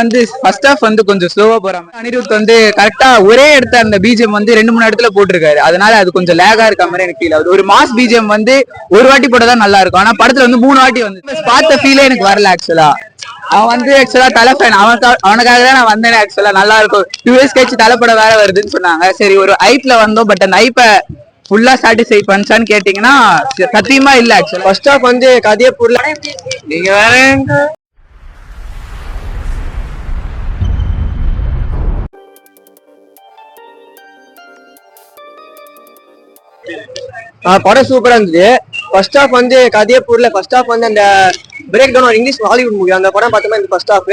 வந்து first half வந்து கொஞ்சம் ஸ்லோவா போறாங்க அனிருத் வந்து கரெக்டா ஒரே இடத்த அந்த பிஜிஎம் வந்து ரெண்டு மூணு இடத்துல போட்டிருக்காரு. அதனால அது கொஞ்சம் லேகா இருக்க மாதிரி எனக்கு ஃபீல் ஆகுது. ஒரு மாஸ் பிஜிஎம் வந்து ஒரு வாட்டி போட்டதான் நல்லா இருக்கும். ஆனா படத்துல வந்து மூணு வாட்டி வந்து பார்த்த ஃபீலே எனக்கு வரல ஆக்சுவலா அவன் வந்து ஆக்சுவலா தலை ஃபேன் அவனுக்கு அவனுக்காக தான் நான் வந்தேன் ஆக்சுவலா நல்லா இருக்கும். டூ இயர்ஸ் கழிச்சு தலைப்பட வேற வருதுன்னு சொன்னாங்க. சரி ஒரு ஐப்ல வந்தோம் பட் அந்த ஐப்பை ஃபுல்லா சாட்டிஸ்ஃபை பண்ணிச்சான்னு கேட்டீங்கன்னா சத்தியமா இல்ல ஆக்சுவலா ஃபர்ஸ்ட் ஹாஃப் வந்து கதையே புரியல நீங்க வேற படம் சூப்பரா இருந்தது. ஃபர்ஸ்ட் ஹாஃப் வந்து கதையே புரியல. ஃபர்ஸ்ட் ஹாஃப் வந்து அந்த பிரேக் டவுன் ஒரு இங்கிலீஷ் ஹாலிவுட் மூவி அந்த படம் பார்த்தோம்னா இந்த ஃபர்ஸ்ட் ஹாஃப்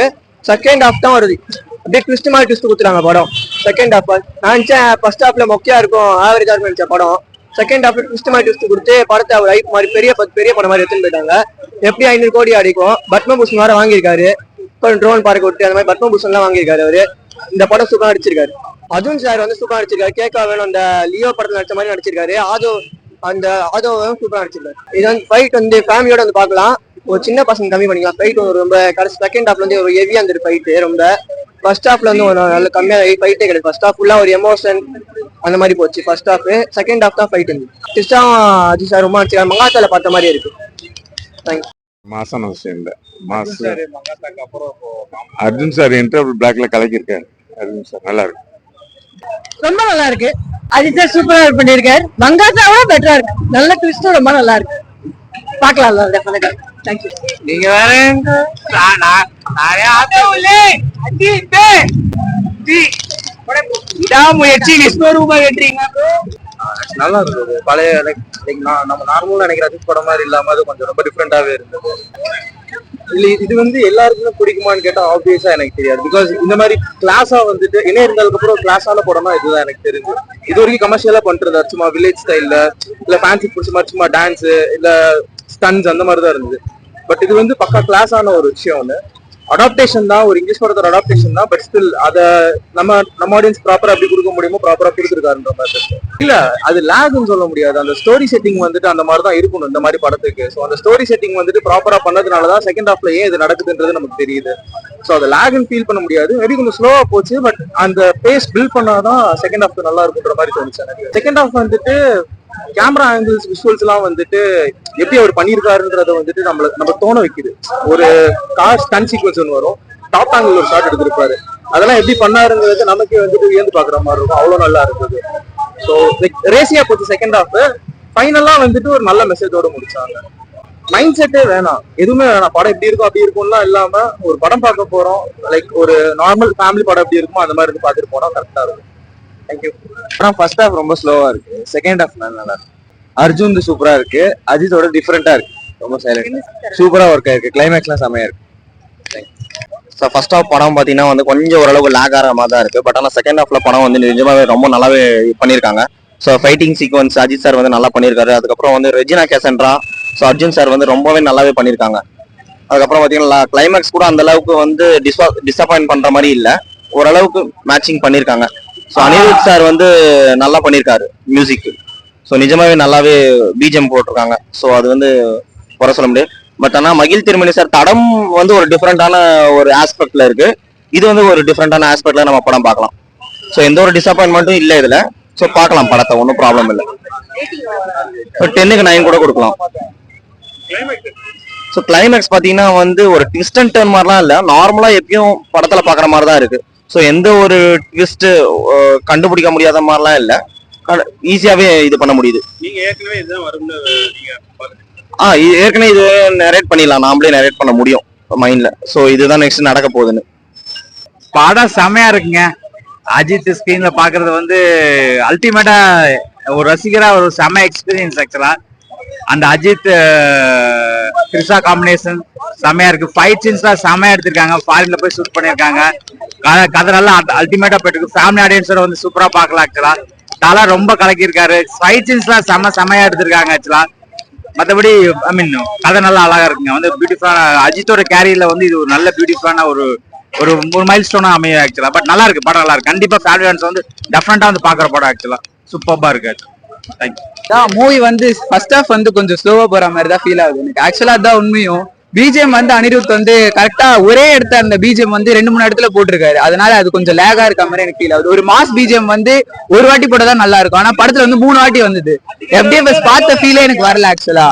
செகண்ட் ஹாஃப் தான் வருது. அப்படியே ட்விஸ்ட் மாதிரி ட்விஸ்ட் கொடுத்துறாங்க படம். செகண்ட் ஹாஃப் நான் நினைச்சேன் ஃபர்ஸ்ட் ஹாஃப்ல மொக்கையா இருக்கும். ஆவரேஜா இருக்கும் நினைச்ச படம். செகண்ட் ஹாஃப்ல ட்விஸ்ட் மாதிரி ட்விஸ்ட் கொடுத்து படத்தை ஒரு ஐப் மாதிரி பெரிய பெரிய படம் மாதிரி எடுத்துன்னு போயிட்டாங்க. எப்படி ஐநூறு கோடி அடிக்கும். பத்மபூஷன் வேற வாங்கியிருக்காரு. ட்ரோன் பார்க்க விட்டு அந்த மாதிரி பத்மபூஷன் எல்லாம் வாங்கியிருக்காரு அவரு. இந்த படம் சூப்பரா அடிச்சிருக்காரு அர்ஜுன் சார் வந்து சூப்பரா நடிச்சிருக்காரு. கேக்கா வேணும் அந்த லியோ படத்துல நடிச்ச மாதிரி நடிச்சிருக்காரு. ஆதோ அந்த ஆதோவும் சூப்பரா நடிச்சிருக்காரு. இது வந்து ஃபைட் வந்து ஃபேமிலியோட வந்து பார்க்கலாம். ஒரு சின்ன பசங்க கம்மி பண்ணிக்கலாம். ஃபைட் ஒரு ரொம்ப கடைசி செகண்ட் ஹாஃப்ல வந்து ஒரு ஹெவியா இருந்தது ஃபைட் ரொம்ப. ஃபர்ஸ்ட் ஹாஃப்ல வந்து ஒரு நல்ல கம்மியா ஃபைட்டே கிடையாது. ஃபர்ஸ்ட் ஹாஃப் ஃபுல்லா ஒரு எமோஷன் அந்த மாதிரி போச்சு. ஃபர்ஸ்ட் ஹாஃப் செகண்ட் ஹாஃப் தான் ஃபைட் இருந்துச்சு கிருஷ்ணா அஜித் சார் ரொம்ப நடிச்சிருக்காரு. மங்காத்தால பார்த்த மாதிரி இருக்கு. தேங்க்யூ மாசான விஷயம் இல்ல மாஸ் அர்ஜுன் சார் இன்டர்வல் பிளாக்ல கலக்கியிருக்காரு. அர்ஜுன் சார் நல்லா இருக்கு. ரொம்ப நல்லா இருக்கு அஜித் சார் சூப்பரா பண்ணிருக்காரு மங்காசாவோட பெட்டரா இருக்கு. நல்ல ட்விஸ்டும் ரொம்ப நல்லா இருக்கு. பாக்கலாம் டெஃபினட்டா தேங்க்யூ நீங்க வேற விடாமுயற்சி விஸ்வரூப நல்லா இருந்தது. பழைய நம்ம நார்மலா நினைக்கிற அஜித் படம் மாதிரி இல்லாம அது கொஞ்சம் ரொம்ப டிஃப்ரெண்டாவே இருந்தது. இல்ல இது வந்து எல்லாருக்குமே பிடிக்குமான்னு கேட்டா ஆப்வியஸா எனக்கு தெரியாது. பிகாஸ் இந்த மாதிரி கிளாஸா வந்துட்டு இணைய இருந்ததுக்கு அப்புறம் கிளாஸால படம்னா இதுதான் எனக்கு தெரிஞ்சு. இது வரைக்கும் கமர்ஷியலா பண்றது சும்மா வில்லேஜ் ஸ்டைல்ல இல்ல ஃபேன்சி பிடிச்ச மாதிரி சும்மா டான்ஸ் இல்ல ஸ்டன்ஸ் அந்த மாதிரி தான் இருந்தது. பட் இது வந்து பக்கா கிளாஸான ஒரு விஷயம் ஒன்று அடாப்டேஷன் தான் ஒரு இங்கிலீஷ் படத்தோட அடாப்டேஷன் தான் பட் ஸ்டில் அத நம்ம நம்ம ஆடியன்ஸ் ப்ராப்பரா எப்படி கொடுக்க முடியுமோ ப்ராப்பரா கொடுத்துருக்காருன்ற மாதிரி இல்ல அது லேக்னு சொல்ல முடியாது. அந்த ஸ்டோரி செட்டிங் வந்துட்டு அந்த மாதிரி தான் இருக்கணும் இந்த மாதிரி படத்துக்கு. ஸோ அந்த ஸ்டோரி செட்டிங் வந்துட்டு ப்ராப்பரா பண்ணதுனால தான் செகண்ட் ஹாஃப்ல ஏன் இது நடக்குதுன்றது நமக்கு தெரியுது. ஸோ அதை லேக்னு ஃபீல் பண்ண முடியாது. மேபி கொஞ்சம் ஸ்லோவா போச்சு பட் அந்த பேஸ் பில்ட் பண்ணாதான் செகண்ட் ஹாஃப் நல்லா இருக்குன்ற மாதிரி தோணுச்சு எனக்கு. செகண்ட் ஹாஃப் வந்துட்டு கேமரா ஆங்கிள்ஸ் விஷுவல்ஸ் எல்லாம் வந்துட்டு எப்படி அவர் பண்ணியிருக்காருன்றத வந்துட்டு நம்மள நம்ம தோண வைக்குது. ஒரு கார் ஸ்டன் சீக்வன்ஸ் ஒன்று வரும். டாப் ஆங்கிள் ஒரு ஷாட் எடுத்திருப்பாரு. அதெல்லாம் எப்படி பண்ணாருங்கிறது நமக்கே வந்துட்டு வியந்து பாக்குற மாதிரி இருக்கும். அவ்வளவு நல்லா இருந்தது. ஸோ ரேசியா போச்சு செகண்ட் ஹாஃப் ஃபைனலா வந்துட்டு ஒரு நல்ல மெசேஜோட முடிச்சாங்க. மைண்ட் செட்டே வேணாம். எதுவுமே வேணாம். படம் எப்படி இருக்கும் அப்படி இருக்கும்லாம் இல்லாம ஒரு படம் பார்க்க போறோம். லைக் ஒரு நார்மல் ஃபேமிலி படம் எப்படி இருக்குமோ அந்த மாதிரி இருந்து பார்த்துட்டு போனா கரெக்டா இருக்கும். தேங்க்யூ ஆனா ஃபர்ஸ்ட் ஹாஃப் ரொம்ப ஸ்லோவா இருக்கு. செகண்ட் ஹாஃப் நல்லா இருக்கு. அர்ஜுன் சூப்பரா இருக்கு. அஜித்தோட டிஃப்ரெண்டா இருக்கு. ரொம்ப சைலண்ட் சூப்பரா ஒர்க் ஆயிருக்கு. கிளைமேக்ஸ்லாம் செமையா இருக்கு. ஸோ ஃபர்ஸ்ட் ஹாஃப் படம் பார்த்தீங்கன்னா வந்து கொஞ்சம் ஓரளவுக்கு லேக் ஆகிற மாதிரி தான் இருக்கு. பட் ஆனால் செகண்ட் ஹாஃப்ல படம் வந்து நிஜமாவே ரொம்ப நல்லாவே பண்ணியிருக்காங்க. So fighting sequence Ajith sir வந்து நல்லா பண்ணியிருக்காரு. அதுக்கப்புறம் வந்து ரெஜினா கேசன்ட்ரா ஸோ அர்ஜுன் சார் வந்து ரொம்பவே நல்லாவே பண்ணியிருக்காங்க. அதுக்கப்புறம் பார்த்தீங்கன்னா கிளைமேக்ஸ் கூட அந்த அளவுக்கு வந்து டிஸ்வா டிசப்பாயின்ட் பண்ற மாதிரி இல்லை. ஓரளவுக்கு மேட்சிங் பண்ணியிருக்காங்க. ஸோ அனிருத் சார் வந்து நல்லா பண்ணியிருக்காரு மியூசிக் ஸோ நிஜமாவே நல்லாவே பிஜிஎம் போட்டிருக்காங்க. ஸோ அது வந்து குறை சொல்ல முடியாது. பட் ஆனால் மகிழ் திருமணி சார் தடம் வந்து ஒரு டிஃப்ரெண்டான ஒரு ஆஸ்பெக்ட்ல இருக்கு. இது வந்து ஒரு டிஃப்ரெண்டான ஆஸ்பெக்ட்ல நம்ம படம் பார்க்கலாம். ஸோ எந்த ஒரு டிசப்பாயின்மெண்ட்டும் இல்லை இதுல. ஸோ பார்க்கலாம் படத்தை ஒன்றும் ப்ராப்ளம் இல்லை. டென்னுக்கு நைன் கூட கொடுக்கலாம். ஸோ கிளைமேக்ஸ் பார்த்தீங்கன்னா வந்து ஒரு ட்விஸ்ட் அண்ட் டர்ன் மாதிரிலாம் இல்லை. நார்மலாக எப்பயும் படத்தில் பார்க்குற மாதிரி தான் இருக்கு. ஸோ எந்த ஒரு ட்விஸ்ட் கண்டுபிடிக்க முடியாத மாதிரிலாம் இல்லை. ஈஸியாகவே இது பண்ண முடியுது. நீங்க ஏற்கனவே இதுதான் வரும்னு ஆ இது ஏற்கனவே இது நரேட் பண்ணிடலாம். நாமளே நரேட் பண்ண முடியும் மைண்ட்ல ஸோ இதுதான் நெக்ஸ்ட் நடக்க போகுதுன்னு. படம் செமையா இருக்குங்க. அஜித் ஸ்கிரீன்ல பாக்குறது வந்து அல்டிமேட்டா ஒரு ரசிகரா ஒரு செம எக்ஸ்பீரியன்ஸ் ஆக்சுவலா அந்த அஜித் திரிஷா காம்பினேஷன் செமையா இருக்கு. ஃபைட் சீன்ஸ்லாம் செமையா எடுத்திருக்காங்க. ஃபாரின்ல போய் ஷூட் பண்ணிருக்காங்க கதை கதை நல்லா அல்டிமேட்டா போயிட்டு இருக்கு ஃபேமிலி ஆடியன்ஸோட வந்து சூப்பரா பாக்கலாம் ஆக்சுவலா தலா ரொம்ப கலக்கியிருக்காரு. ஃபைட் சீன்ஸ்லாம் செம செமையா எடுத்திருக்காங்க ஆக்சுவலா மற்றபடி ஐ மீன் கதை நல்லா அழகா இருக்குங்க. வந்து பியூட்டிஃபுல்லான அஜித்தோட கேரியர்ல வந்து இது ஒரு நல்ல பியூட்டிஃபுல்லான ஒரு ஒரு ஒரு மைல் ஸ்டோனா அமையும் ஆக்சுவலா பட் நல்லா இருக்கு படம் நல்லா இருக்கு. கண்டிப்பா ஃபேமிலி ஆடியன்ஸ் வந்து டெஃபினட்டா வந்து பாக்குற படம் ஆக்சுவலா சூப்பர்பா இருக்கு தேங்க்யூ மூவி வந்து ஃபர்ஸ்ட் ஹாஃப் வந்து கொஞ்சம் ஸ்லோவா போற மாதிரி தான் ஃபீல் ஆகுது எனக்கு. ஆக்சுவலா அதான் உண்மையும். பிஜிஎம் வந்து அனிருத் வந்து கரெக்டா ஒரே இடத்த அந்த பிஜிஎம் வந்து ரெண்டு மூணு இடத்துல போட்டிருக்காரு. அதனால அது கொஞ்சம் லேகா இருக்க மாதிரி எனக்கு ஃபீல் ஆகுது. ஒரு மாஸ் பிஜிஎம் வந்து ஒரு வாட்டி போட்டதான் நல்லா இருக்கும். ஆனா படத்துல வந்து மூணு வாட்டி வந்தது. எஃப்டிஎஃப்எஸ் பார்த்த ஃபீலே எனக்கு வரல ஆக்சுவலா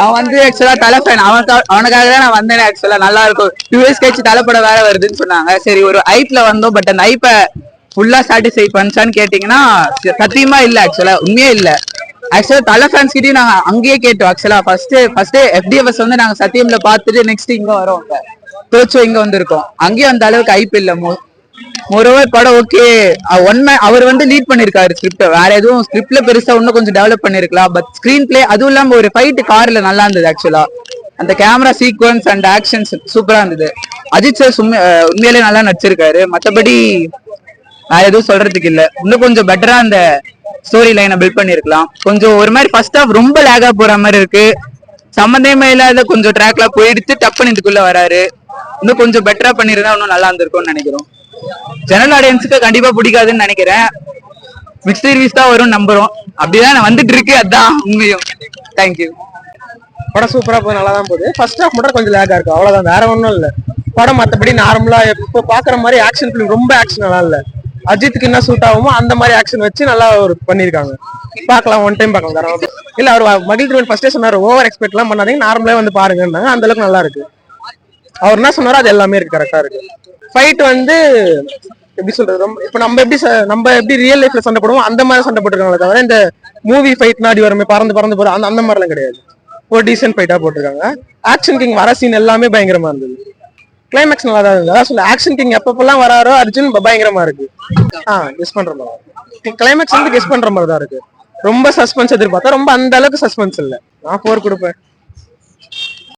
அவன் வந்து ஆக்சுவலா தலை ஃபேன் அவனுக்கு அவனுக்காக தான் நான் வந்தேன் ஆக்சுவலா நல்லா இருக்கும். டூ இயர்ஸ் கழிச்சு தலைப்படம் வேற வருதுன்னு சொன்னாங்க. சரி ஒரு ஐப்ல வந்தோம். பட் அந்த ஐப்பை ஃபுல்லா சாட்டிஸ்ஃபை பண்ணிச்சான்னு கேட்டீங்கன்னா சத்தியமா இல்ல ஆக்சுவலா உண்மையே இல்ல. ஆக்சுவலா தலை ஃபேன்ஸ் கிட்டயும் நாங்க அங்கேயே கேட்டோம். ஆக்சுவலா ஃபர்ஸ்ட் ஃபர்ஸ்ட் எஃப்டிஎஃப்எஸ் வந்து நாங்க சத்தியம்ல பார்த்துட்டு நெக்ஸ்ட் இங்க வரோம் தோச்சோ இங்க வந்திருக்கோம். அங்கேயும் அந்த அளவுக்கு ஐப் இல்ல. மோ மொரோவர் படம் ஓகே ஒன் அவர் வந்து லீட் பண்ணிருக்காரு ஸ்கிரிப்ட வேற எதுவும் ஸ்கிரிப்ட்ல பெருசா இன்னும் கொஞ்சம் டெவலப் பண்ணிருக்கலாம். பட் ஸ்கிரீன் பிளே அதுவும் இல்லாம ஒரு ஃபைட் கார்ல நல்லா இருந்தது ஆக்சுவலா அந்த கேமரா சீக்வன்ஸ் அண்ட் ஆக்ஷன்ஸ் சூப்பரா இருந்தது. அஜித் சார் சும்மா உண்மையிலே நல்லா நடிச்சிருக்காரு. மத்தபடி வேற எதுவும் சொல்றதுக்கு இல்ல. இன்னும் கொஞ்சம் பெட்டரா அந்த ஸ்டோரி லைனை பில்ட் பண்ணிருக்கலாம். கொஞ்சம் ஒரு மாதிரி ஃபர்ஸ்ட் ஆஃப் ரொம்ப லேகா போற மாதிரி இருக்கு. சம்மந்தமே இல்லாத கொஞ்சம் ட்ராக்ல போயிடுத்து டப்புன்னு இதுக்குள்ள வராரு. இன்னும் கொஞ்சம் பெட்டரா பண்ணிருந்தா இன்னும் நல்லா இருந்திருக்கும்னு நினைக்கிறோம். ஜெனரல் ஆடியன்ஸுக்கு கண்டிப்பா பிடிக்காதுன்னு நினைக்கிறேன். மிக்ஸ் ரிவ்யூஸ் தான் வரும் நம்புறோம் அப்படிதான் நான் வந்துட்டு இருக்கு. அதான் உண்மையும். தேங்க்யூ படம் சூப்பரா போகுது நல்லா தான் போகுது. ஃபர்ஸ்ட் ஹாஃப் மட்டும் கொஞ்சம் லேக்கா இருக்கும் அவ்வளவுதான். வேற ஒன்றும் இல்லை. படம் மற்றபடி நார்மலா இப்போ பாக்குற மாதிரி ஆக்ஷன் ஃபிலிம் ரொம்ப ஆக்ஷன் நல்லா இல்லை. அஜித்துக்கு என்ன சூட் ஆகுமோ அந்த மாதிரி ஆக்ஷன் வச்சு நல்லா ஒரு பண்ணிருக்காங்க பார்க்கலாம் ஒன் டைம் பார்க்கலாம் தரோம் இல்ல. அவர் மகிழ் திருவன் ஃபர்ஸ்டே சொன்னாரு ஓவர் எக்ஸ்பெக்ட் எல்லாம் பண்ணாதீங்க நார்மலா வந்து பாருங்கன்னாங்க. அந்த அளவுக்கு நல்லா இருக்கு. அவர் என்ன சொன்னாரோ அது எல்லாமே இருக்கு கரெக்டா இருக்கு. ஃபைட் வந்து எப்படி சொல்றது ரொம்ப இப்போ நம்ம எப்படி ச- நம்ம எப்படி ரியல் லைஃப்ல சண்டை போடுவோம் அந்த மாதிரி சண்டை போட்டுருக்காங்களே தவிர இந்த மூவி ஃபைட் நாடி வரமே பறந்து பறந்து போற அந்த அந்த மாதிரிலாம் கிடையாது. ஒரு டீசென்ட் ஃபைட்டா போட்டிருக்காங்க. ஆக்ஷன் கிங் வர சீன் எல்லாமே பயங்கரமா இருந்தது. கிளைமேக்ஸ் நல்லா தான் இருந்தது. அதான் சொல்ல ஆக்ஷன் கிங் எப்பப்பெல்லாம் வராரோ அர்ஜுன் பயங்கரமா இருக்கு. ஆ கெஸ் பண்ற மாதிரி. கிளைமேக்ஸ் வந்து கெஸ் பண்ற மாதிரி தான் இருக்கு. ரொம்ப சஸ்பென்ஸ் எதிர்பார்த்தா ரொம்ப அந்த அளவுக்கு சஸ்பென்ஸ் இல்ல. நான் ஃபோர் கொடுப்பேன்.